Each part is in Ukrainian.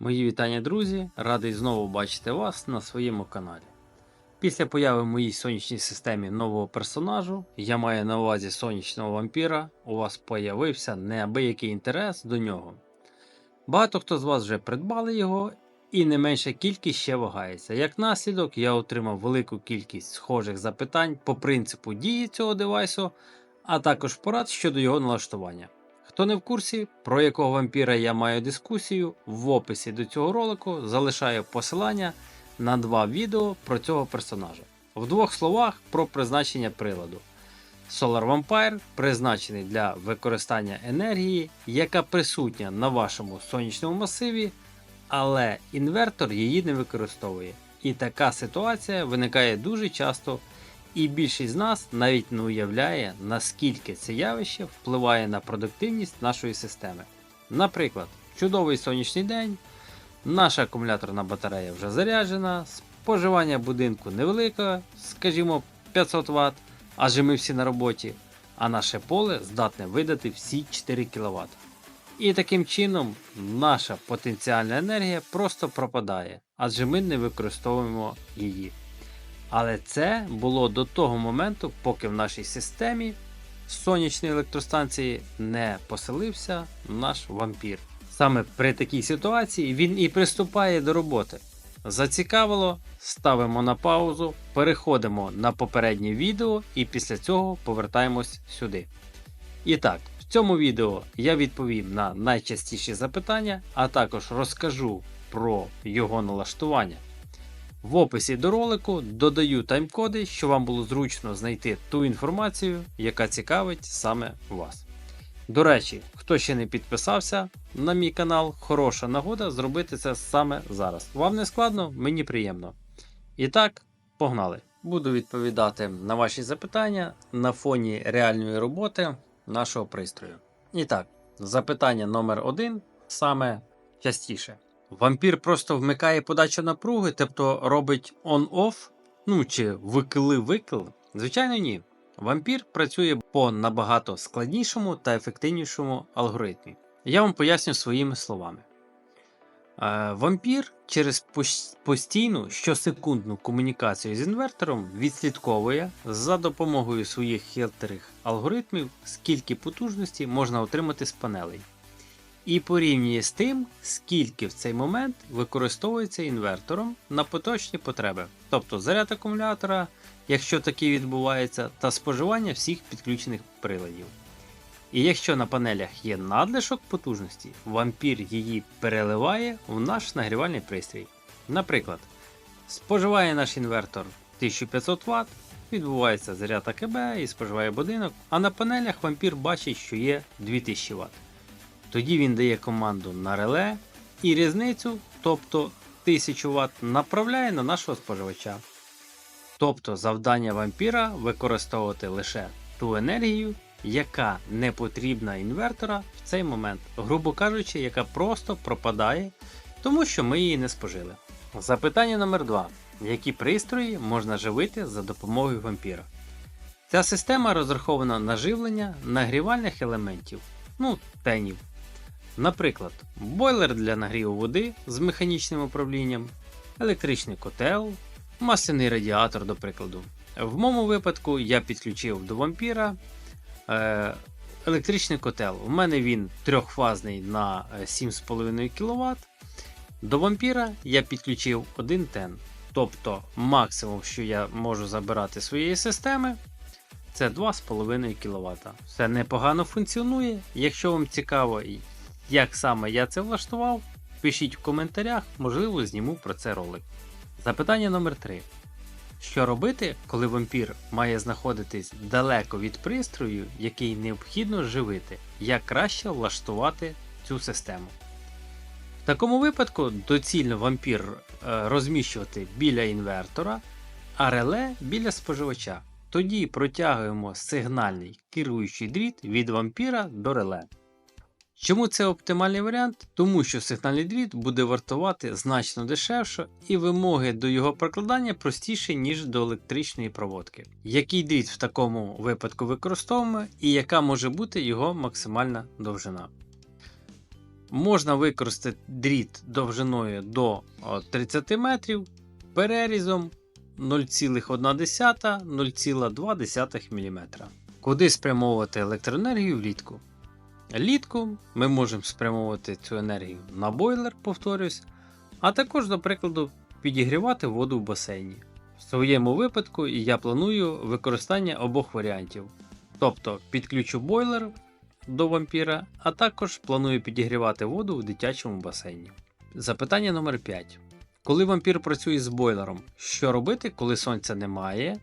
Мої вітання, друзі! Радий знову бачити вас на своєму каналі. Після появи в моїй сонячній системі нового персонажу, я маю на увазі сонячного вампіра, у вас появився неабиякий інтерес до нього. Багато хто з вас вже придбали його, і не менша кількість ще вагається. Як наслідок, я отримав велику кількість схожих запитань по принципу дії цього девайсу, а також порад щодо його налаштування. Хто не в курсі, про якого вампіра я маю дискусію, в описі до цього ролику залишаю посилання на два відео про цього персонажа. В двох словах про призначення приладу. Solar Vampire призначений для використання енергії, яка присутня на вашому сонячному масиві, але інвертор її не використовує. І така ситуація виникає дуже часто і більшість з нас навіть не уявляє, наскільки це явище впливає на продуктивність нашої системи. Наприклад, чудовий сонячний день, наша акумуляторна батарея вже заряджена, споживання будинку невелике, скажімо 500 Вт, адже ми всі на роботі, а наше поле здатне видати всі 4 кВт. І таким чином наша потенціальна енергія просто пропадає, адже ми не використовуємо її. Але це було до того моменту, поки в нашій системі сонячної електростанції не поселився наш вампір. Саме при такій ситуації він і приступає до роботи. Зацікавило, ставимо на паузу, переходимо на попереднє відео і після цього повертаємось сюди. І так, в цьому відео я відповім на найчастіші запитання, а також розкажу про його налаштування. В описі до ролику додаю тайм-коди, щоб вам було зручно знайти ту інформацію, яка цікавить саме вас. До речі, хто ще не підписався на мій канал, хороша нагода зробити це саме зараз. Вам не складно, мені приємно. І так, погнали! Буду відповідати на ваші запитання на фоні реальної роботи нашого пристрою. І так, запитання номер один саме частіше. Вампір просто вмикає подачу напруги, тобто робить on-off, ну чи викли-викл? Звичайно, ні. Вампір працює по набагато складнішому та ефективнішому алгоритмі. Я вам поясню своїми словами. Е, Вампір через постійну щосекундну комунікацію з інвертором відслідковує за допомогою своїх хитрих алгоритмів, скільки потужності можна отримати з панелей і порівнює з тим, скільки в цей момент використовується інвертором на поточні потреби, тобто заряд акумулятора, якщо такий відбувається, та споживання всіх підключених приладів. І якщо на панелях є надлишок потужності, вампір її переливає в наш нагрівальний пристрій. Наприклад, споживає наш інвертор 1500 Вт, відбувається заряд АКБ і споживає будинок, а на панелях вампір бачить, що є 2000 Вт. Тоді він дає команду на реле і різницю, тобто 1000 Вт, направляє на нашого споживача. Тобто завдання вампіра використовувати лише ту енергію, яка не потрібна інвертора в цей момент, грубо кажучи, яка просто пропадає, тому що ми її не спожили. Запитання номер 2. Які пристрої можна живити за допомогою вампіра? Ця система розрахована на живлення нагрівальних елементів, ну, тенів. Наприклад, бойлер для нагріву води з механічним управлінням, електричний котел, масляний радіатор, до прикладу. В моєму випадку я підключив до вампіра е, електричний котел. У мене він трьохфазний на е, 7,5 кВт. До вампіра я підключив один тен. Тобто максимум, що я можу забирати своєї системи, це 2,5 кВт. Все непогано функціонує. Якщо вам цікаво, як саме я це влаштував, пишіть в коментарях, можливо, зніму про це ролик. Запитання номер 3. Що робити, коли вампір має знаходитись далеко від пристрою, який необхідно живити? Як краще влаштувати цю систему? В такому випадку доцільно вампір е, розміщувати біля інвертора, а реле біля споживача. Тоді протягуємо сигнальний керуючий дріт від вампіра до реле. Чому це оптимальний варіант? Тому що сигнальний дріт буде вартувати значно дешевше і вимоги до його прокладання простіші, ніж до електричної проводки. Який дріт в такому випадку використовуємо і яка може бути його максимальна довжина? Можна використати дріт довжиною до 30 метрів перерізом 0,1-0,2 мм. Куди спрямовувати електроенергію влітку? Влітку ми можемо спрямовувати цю енергію на бойлер, повторюсь, а також, до прикладу, підігрівати воду в басейні. В своєму випадку я планую використання обох варіантів. Тобто підключу бойлер до вампіра, а також планую підігрівати воду в дитячому басейні. Запитання номер 5. Коли вампір працює з бойлером, що робити, коли сонця немає?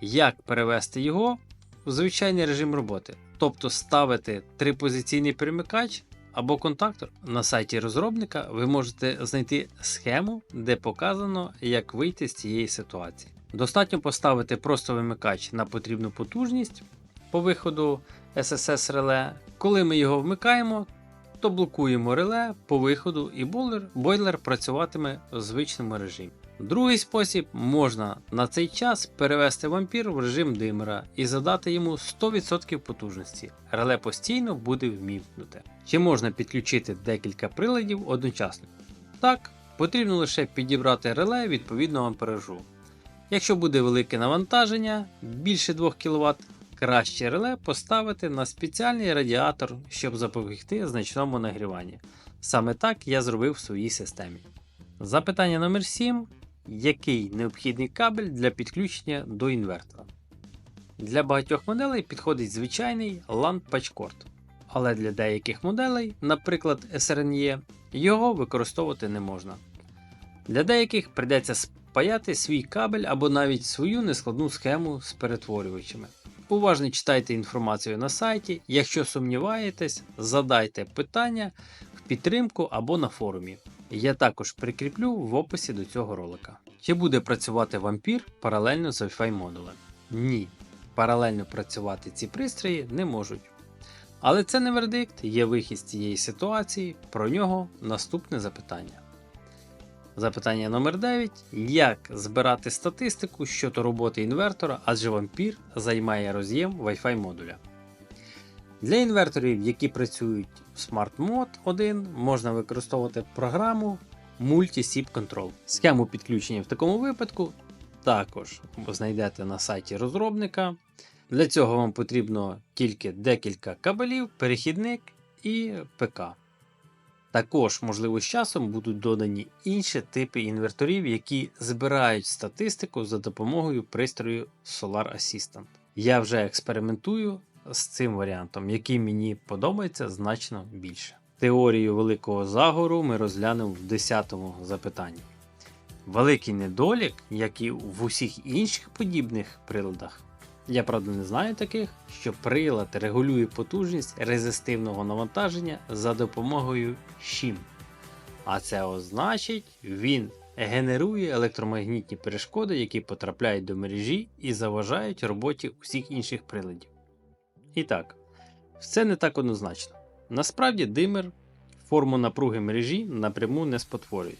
Як перевести його в звичайний режим роботи? Тобто ставити трипозиційний перемикач або контактор. На сайті розробника ви можете знайти схему, де показано, як вийти з цієї ситуації. Достатньо поставити просто вимикач на потрібну потужність по виходу SSS реле. Коли ми його вмикаємо, то блокуємо реле по виходу і бойлер, бойлер працюватиме в звичному режимі. Другий спосіб можна на цей час перевести вампір в режим димера і задати йому 100% потужності. Реле постійно буде вмімкнуте. Чи можна підключити декілька приладів одночасно? Так, потрібно лише підібрати реле відповідного амперажу. Якщо буде велике навантаження більше 2 кВт, краще реле поставити на спеціальний радіатор, щоб запобігти значному нагріванні. Саме так я зробив в своїй системі. Запитання номер 7. Який необхідний кабель для підключення до інвертора? Для багатьох моделей підходить звичайний LAN пачкорд, але для деяких моделей, наприклад SRNE, його використовувати не можна. Для деяких прийдеться спаяти свій кабель або навіть свою нескладну схему з перетворювачами. Уважно читайте інформацію на сайті. Якщо сумніваєтесь, задайте питання в підтримку або на форумі. Я також прикріплю в описі до цього ролика. Чи буде працювати вампір паралельно з Wi-Fi модулем? Ні. Паралельно працювати ці пристрої не можуть. Але це не вердикт, є вихід з цієї ситуації, про нього наступне запитання. Запитання номер 9. Як збирати статистику щодо роботи інвертора, адже вампір займає роз'єм Wi-Fi модуля. Для інверторів, які працюють в Smart Mode 1, можна використовувати програму Multi-SIP Control. Схему підключення в такому випадку також знайдете на сайті розробника. Для цього вам потрібно тільки декілька кабелів, перехідник і ПК. Також, можливо, з часом будуть додані інші типи інверторів, які збирають статистику за допомогою пристрою Solar Assistant. Я вже експериментую з цим варіантом, який мені подобається значно більше. Теорію великого загору ми розглянемо в 10-му запитанні. Великий недолік, як і в усіх інших подібних приладах, я правда не знаю таких, що прилад регулює потужність резистивного навантаження за допомогою щім. А це означить, він генерує електромагнітні перешкоди, які потрапляють до мережі і заважають роботі усіх інших приладів. І так, все не так однозначно. Насправді димер форму напруги мережі напряму не спотворює.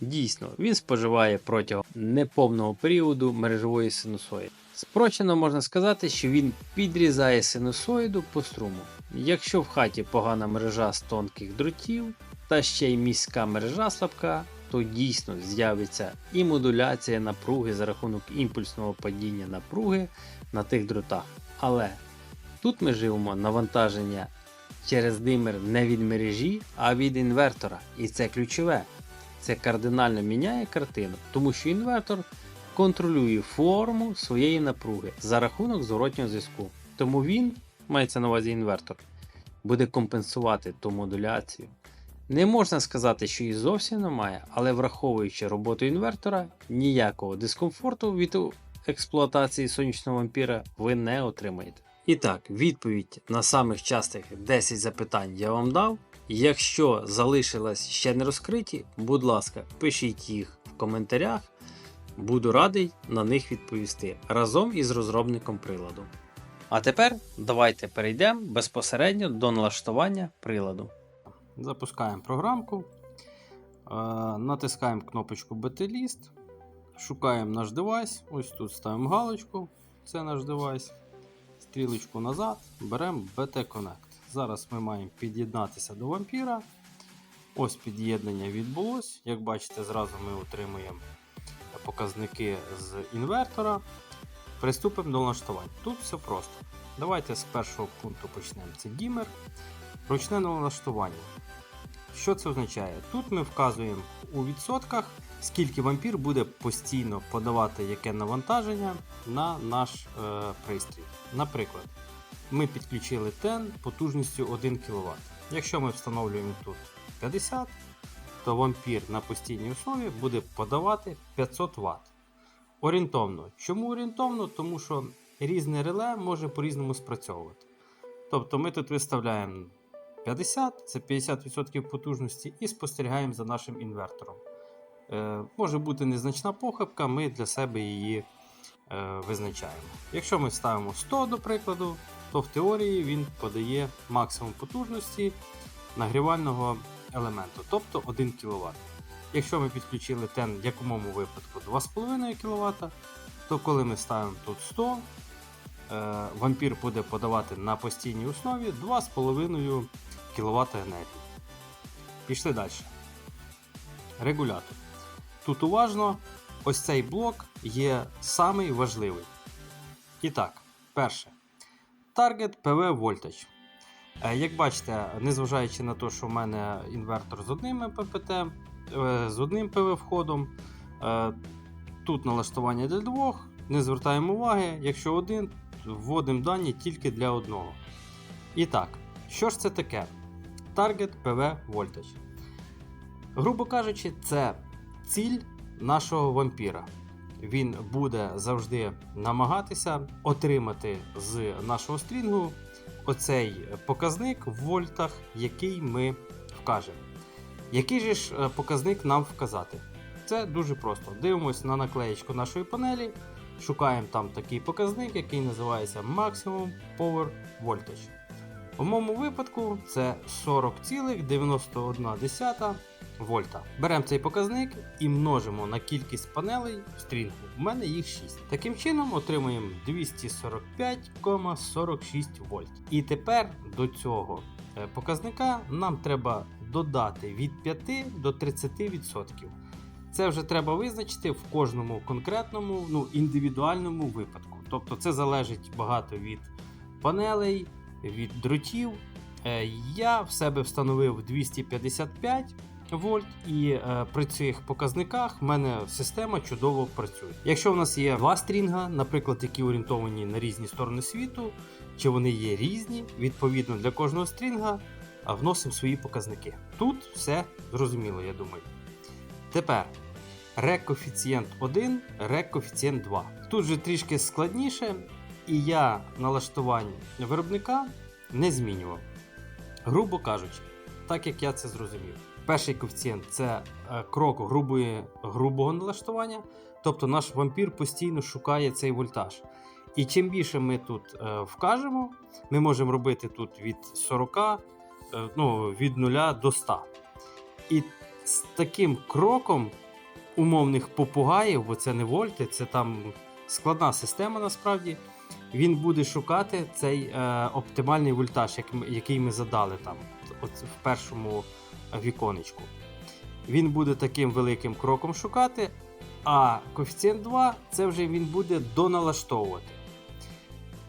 Дійсно, він споживає протягом неповного періоду мережової синусоїди. Спрочено можна сказати, що він підрізає синусоїду по струму. Якщо в хаті погана мережа з тонких дротів та ще й міська мережа слабка, то дійсно з'явиться і модуляція напруги за рахунок імпульсного падіння напруги на тих дротах. Але тут ми живемо навантаження через димер не від мережі, а від інвертора. І це ключове. Це кардинально міняє картину, тому що інвертор контролює форму своєї напруги за рахунок зворотнього зв'язку. Тому він, мається на увазі інвертор, буде компенсувати ту модуляцію. Не можна сказати, що її зовсім немає, але враховуючи роботу інвертора, ніякого дискомфорту від експлуатації сонячного вампіра ви не отримаєте. І так, відповідь на самих частих 10 запитань я вам дав. Якщо залишились ще не розкриті, будь ласка, пишіть їх в коментарях. Буду радий на них відповісти разом із розробником приладу. А тепер давайте перейдемо безпосередньо до налаштування приладу. Запускаємо програмку, е, натискаємо кнопочку BT-List, шукаємо наш девайс. Ось тут ставимо галочку, це наш девайс. Стрілочку назад, беремо BT Connect. Зараз ми маємо під'єднатися до вампіра Ось під'єднання відбулось. Як бачите, зразу ми отримуємо показники з інвертора. Приступимо до налаштувань. Тут все просто. Давайте з першого пункту почнемо. Це дімер. Ручне налаштування. Що це означає? Тут ми вказуємо у відсотках, скільки вампір буде постійно подавати яке навантаження на наш е, пристрій. Наприклад, ми підключили тен потужністю 1 кВт. Якщо ми встановлюємо тут 50, то вампір на постійній основі буде подавати 500 Вт. Орієнтовно. Чому орієнтовно? Тому що різне реле може по-різному спрацьовувати. Тобто ми тут виставляємо 50, це 50% потужності, і спостерігаємо за нашим інвертором. Е, може бути незначна похибка, ми для себе її е, визначаємо. Якщо ми ставимо 100, до прикладу, то в теорії він подає максимум потужності нагрівального елементу, тобто 1 кВт. Якщо ми підключили тен в якомому випадку 2,5 кВт, то коли ми ставимо тут 100, е, вампір буде подавати на постійній основі 2,5 кВт енергії. Пішли далі. Регулятор. Тут уважно, ось цей блок є самий важливий. І так, перше. Target PV Voltage. Е, Як бачите, незважаючи на те, що в мене інвертор з одним ППТ, е, з одним ПВ входом, е, тут налаштування для двох, не звертаємо уваги, якщо один, вводимо дані тільки для одного. І так, що ж це таке? Target PV Voltage. Грубо кажучи, це ціль нашого вампіра. Він буде завжди намагатися отримати з нашого стрінгу оцей показник в вольтах, який ми вкажемо. Який же ж е, показник нам вказати? Це дуже просто. Дивимося на наклеєчку нашої панелі, шукаємо там такий показник, який називається Maximum Power Voltage. У моєму випадку це 40,91 вольта. Беремо цей показник і множимо на кількість панелей в стрінгу. У мене їх 6. Таким чином отримуємо 245,46 вольт. І тепер до цього е, показника нам треба додати від 5 до 30%. Це вже треба визначити в кожному конкретному, ну, індивідуальному випадку. Тобто це залежить багато від панелей, від дротів. Е, Я в себе встановив 255 вольт, і е, при цих показниках в мене система чудово працює. Якщо в нас є два стрінга, наприклад, які орієнтовані на різні сторони світу, чи вони є різні, відповідно для кожного стрінга вносимо свої показники. Тут все зрозуміло, я думаю. Тепер рекоефіцієнт 1, рекоефіцієнт 2. Тут же трішки складніше, і я налаштування виробника не змінював. Грубо кажучи, так як я це зрозумів. Перший коефіцієнт це е, крок грубої, грубого налаштування, тобто наш вампір постійно шукає цей вольтаж. І чим більше ми тут е, вкажемо, ми можемо робити тут від 40, е, ну, від 0 до 100. І з таким кроком умовних попугаїв, бо це не вольти, це там складна система насправді. Він буде шукати цей е, оптимальний вольтаж, як який ми задали там от в першому віконечку. Він буде таким великим кроком шукати, а коефіцієнт 2 це вже він буде доналаштовувати.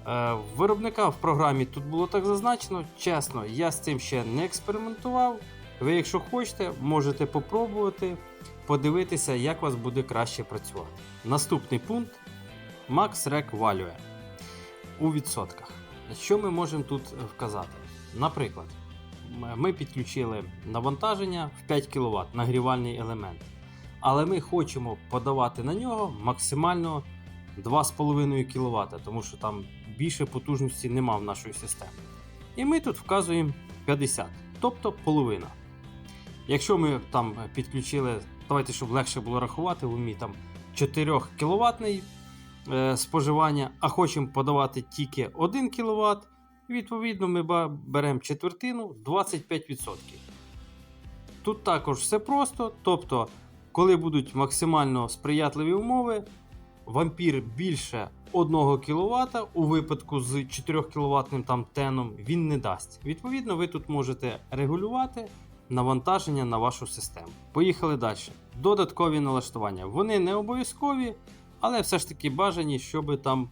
Е, виробника в програмі тут було так зазначено. Чесно, я з цим ще не експериментував. Ви, якщо хочете, можете попробувати подивитися, як у вас буде краще працювати. Наступний пункт Max Rec Value у відсотках. Що ми можемо тут вказати? Наприклад, ми підключили навантаження в 5 кВт нагрівальний елемент, але ми хочемо подавати на нього максимально 2,5 кВт, тому що там більше потужності нема в нашої системи. І ми тут вказуємо 50, тобто половина. Якщо ми там підключили, давайте, щоб легше було рахувати, в умі там 4 кВт е, споживання, а хочемо подавати тільки 1 кВт, відповідно, ми беремо четвертину 25%. Тут також все просто, тобто, коли будуть максимально сприятливі умови, вампір більше 1 кВт у випадку з 4 кВт теном він не дасть. Відповідно, ви тут можете регулювати навантаження на вашу систему. Поїхали далі. Додаткові налаштування. Вони не обов'язкові, але все ж таки бажані, щоб там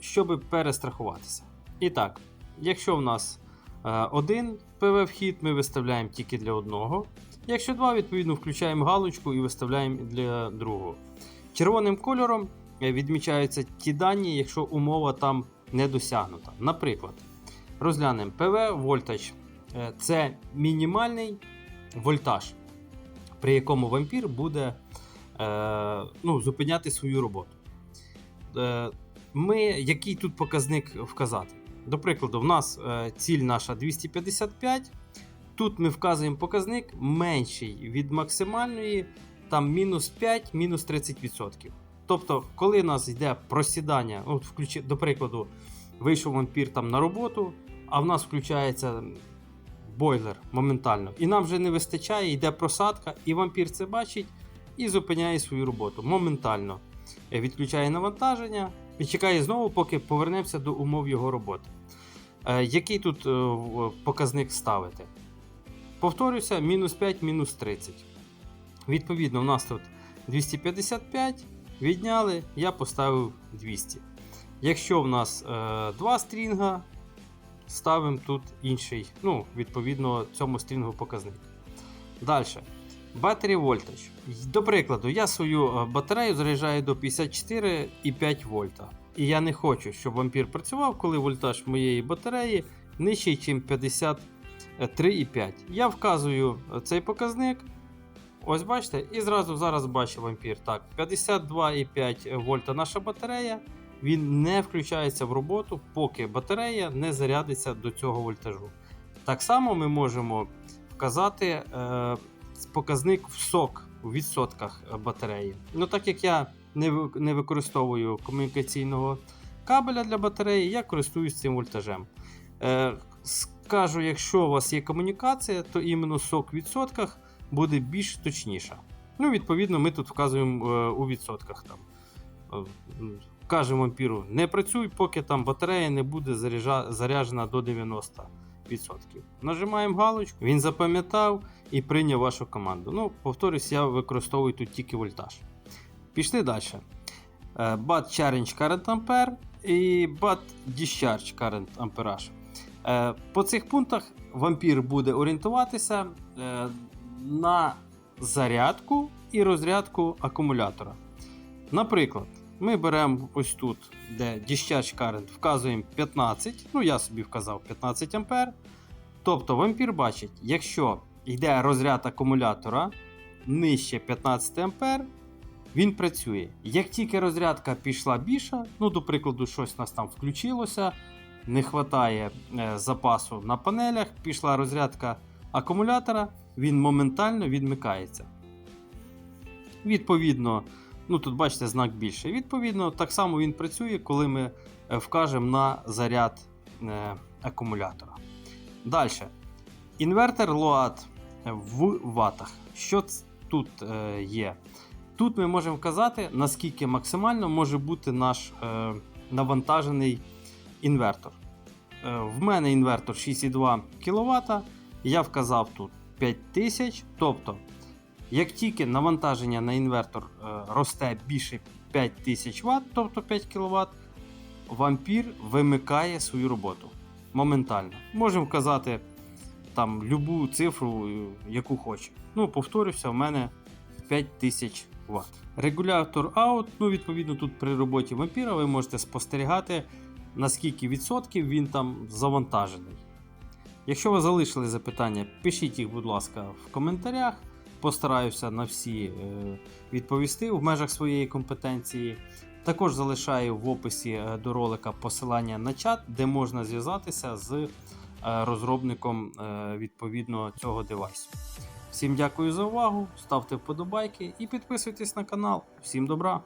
щоб перестрахуватися. І так, якщо в нас е, один ПВ-вхід, ми виставляємо тільки для одного. Якщо два, відповідно, включаємо галочку і виставляємо для другого. Червоним кольором е, відмічаються ті дані, якщо умова там не досягнута. Наприклад, розглянемо ПВ вольтаж. Е, Це мінімальний вольтаж, при якому вампір буде е, ну, зупиняти свою роботу. Е, ми, який тут показник вказати? До прикладу, в нас е, ціль наша 255. Тут ми вказуємо показник менший від максимальної, там мінус 5, мінус 30%. Тобто, коли у нас йде просідання, от включи, до прикладу, вийшов вампір там на роботу, а в нас включається бойлер моментально. І нам вже не вистачає, йде просадка, і вампір це бачить і зупиняє свою роботу моментально. Е, Відключає навантаження і чекає знову, поки повернемося до умов його роботи. Е, Який тут е, показник ставити? Повторюся, мінус 5, мінус 30. Відповідно, у нас тут 255, відняли, я поставив 200. Якщо в нас е, два стрінга, ставимо тут інший, ну, відповідно, цьому стрінгу показник. Далі. Battery voltage. До прикладу, я свою е, батарею заряджаю до 54,5 вольта. І я не хочу, щоб вампір працював, коли вольтаж моєї батареї нижчий, ніж 53,5. Я вказую е, цей показник. Ось бачите, і зразу зараз бачить вампір. Так, 52,5 вольта наша батарея. Він не включається в роботу, поки батарея не зарядиться до цього вольтажу. Так само ми можемо вказати е, показник в сок у відсотках батареї. Ну, так як я не, використовую комунікаційного кабеля для батареї, я користуюсь цим вольтажем. Е, скажу, якщо у вас є комунікація, то іменно сок в відсотках буде більш точніша. Ну, відповідно, ми тут вказуємо е, у відсотках. Там. Е, Кажемо вампіру, не працюй, поки там батарея не буде заряджена до 90%. Нажимаємо галочку, він запам'ятав і прийняв вашу команду. Ну, повторюсь, я використовую тут тільки вольтаж. Пішли далі. Е, BAT Challenge Current Ampere і BAT Discharge Current Amperage. Е, По цих пунктах вампір буде орієнтуватися е, на зарядку і розрядку акумулятора. Наприклад, ми беремо ось тут, де Discharge Current, вказуємо 15, ну я собі вказав 15 А. Тобто вампір бачить, якщо йде розряд акумулятора нижче 15 А, він працює. Як тільки розрядка пішла більша, ну, до прикладу, щось у нас там включилося, не вистачає е, запасу на панелях, пішла розрядка акумулятора, він моментально відмикається. Відповідно, ну тут бачите знак більше. Відповідно, так само він працює, коли ми е, вкажемо на заряд е, акумулятора. Далі. Інвертор Load в ватах. Що тут е, є? Тут ми можемо вказати, наскільки максимально може бути наш е, навантажений інвертор. Е, в мене інвертор 6,2 кВт. Я вказав тут 5000. Тобто, як тільки навантаження на інвертор е, росте більше 5000 Вт, тобто 5 кВт, вампір вимикає свою роботу моментально. Можемо вказати там любу цифру, е, яку хоче. Ну, повторюся, в мене 5000 Вт. Регулятор out, ну, відповідно, тут при роботі вампіра ви можете спостерігати, наскільки відсотків він там завантажений. Якщо ви залишили запитання, пишіть їх, будь ласка, в коментарях. Постараюся на всі е, відповісти в межах своєї компетенції. Також залишаю в описі е, до ролика посилання на чат, де можна зв'язатися з е, розробником відповідно цього девайсу. Всім дякую за увагу, ставте вподобайки і підписуйтесь на канал. Всім добра!